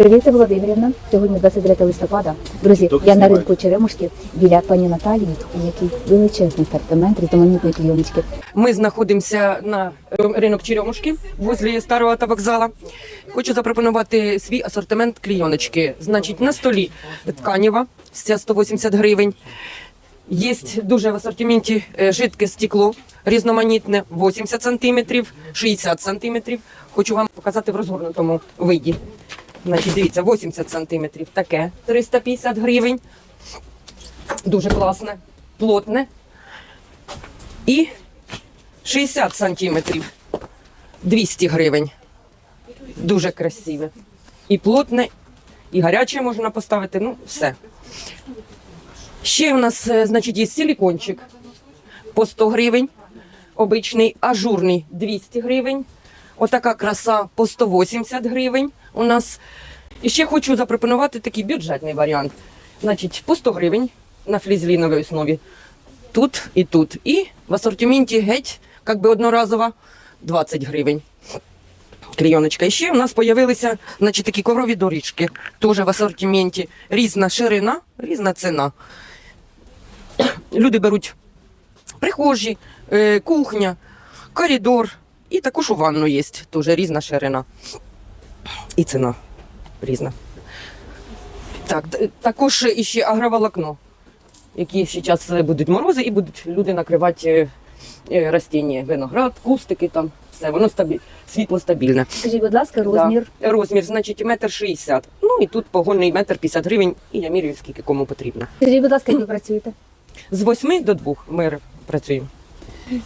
Привіт, Володимирівна. Сьогодні 29 листопада. Друзі, Тільки я на ринку Черемушки біля пані Наталії, у якій величезний асортимент різноманітної клійоночки. Ми знаходимося на е, ринок Черемушки возле старого автовокзала. Хочу запропонувати свій асортимент клійоночки. Значить, на столі тканіва, вся 180 гривень. Є дуже в асортименті е, жидке стекло, різноманітне, 80 сантиметрів, 60 сантиметрів. Хочу вам показати в розгорнутому виді. Значить, дивіться, 80 сантиметрів таке, 350 гривень. Дуже класне, плотне. І 60 сантиметрів 200 гривень. Дуже красиве. І плотне, і гаряче можна поставити, ну, все. Ще в нас, е, значить, є силікончик по 100 гривень, обичний, ажурний 200 гривень. Отака краса по 180 гривень у нас. І ще хочу запропонувати такий бюджетний варіант. Значить, по 100 гривень на флізеліновій основі тут і тут. І в асортименті геть, як би одноразова, 20 гривень. Клійоночка. І ще у нас з'явилися такі коврові доріжки. Теж в асортименті. Різна ширина, різна ціна. Люди беруть прихожі, е, кухня, коридор. І також у ванну є. Теж різна ширина. І ціна різна. Так, також іще агроволокно які зараз будуть морози, і будуть люди накривати е, е, растіння, виноград, кустики там, все, воно стабі... світло стабільне. Скажіть, будь ласка, розмір. Да. Розмір, значить, метр шістдесят. Ну і тут погонний метр п'ятдесят гривень, і я міряю, скільки кому потрібно. Скажіть, будь ласка, як ви працюєте? З восьми до двох ми працюємо.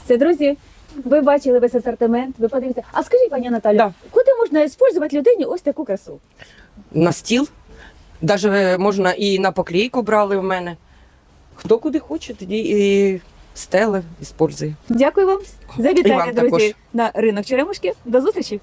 Це друзі. Ви бачили весь асортимент, ви подивіться. А скажіть, пані Наталі, Да. куди можна використовувати людині ось таку красу? На стіл, навіть можна і на поклейку брали в мене. Хто куди хоче, тоді і стели, іспользує. Дякую вам за вітання, вам друзі, також. на ринок Черемушки. До зустрічі!